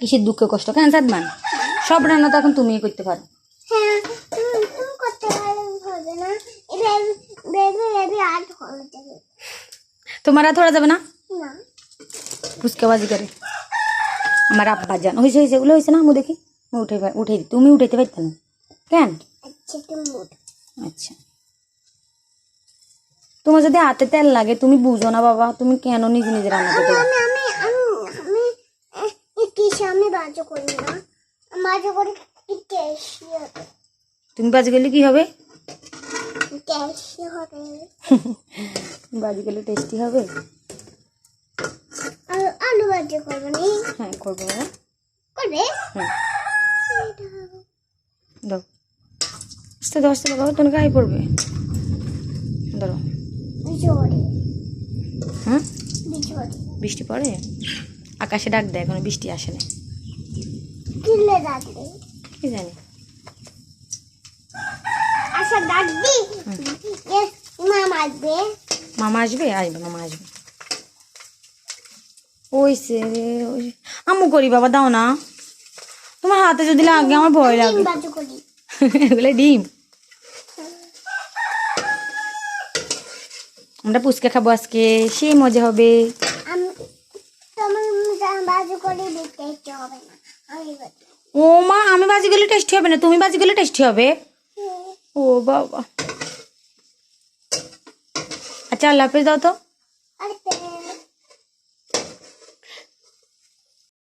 কিসের দুঃখ কষ্ট? কেন সাদমান? সব রান্না তো এখন তুমিই করতে পারো। হ্যাঁ তোমার আর ধরা যাবে না? ফুচকাবাজি করে। আমার আব্বা জান হয়েছে হয়েছে এগুলো হয়েছে না? আমি দেখি। উঠে উঠে। তুমি উঠাইতে পারতে না? কেন? আচ্ছা আচ্ছা। তোমার যদি হাতে তেল লাগে তুমি বুঝো না বাবা তুমি কেন নিজে নিজে রান্না করতে পারো? আমি আমি আমি আমি এ- এ কিসে আমি বাজু করি না। বাজু করি তুমি বাজি করলে কি হবে? টেস্টি হবে। বাজি করলে টেস্টি হবে? আর আলু বাজু করব নি। হ্যাঁ করব করবে? হবে। দাও। আস্তে দাও আস্তে তোমার গায়ে পড়বে। ধরো হ্যাঁ? বৃষ্টি পড়ে? আকাশে ডাক দেয় এখনও বৃষ্টি আসে না। কি জানি। আচ্ছা ডাকবি এ মা মারবে মামা আসবে? আসবে মামা আসবে। ওই সে করি বাবা দাও না। তোমার হাতে যদি লাগে আমার ভয় লাগে এগুলো ডিম। আমরা পুচকা খাব আজকে সেই মজা হবে আমি তুমি যা বাজু করি টেস্টি হবে না আমি বাজু ও মা আমি বাজি গেলে টেস্টি হবে না তুমি বাজি গেলে টেস্টি হবে? ও বাবা। আচ্ছা আল্লাহ হাফেজ দাও তো।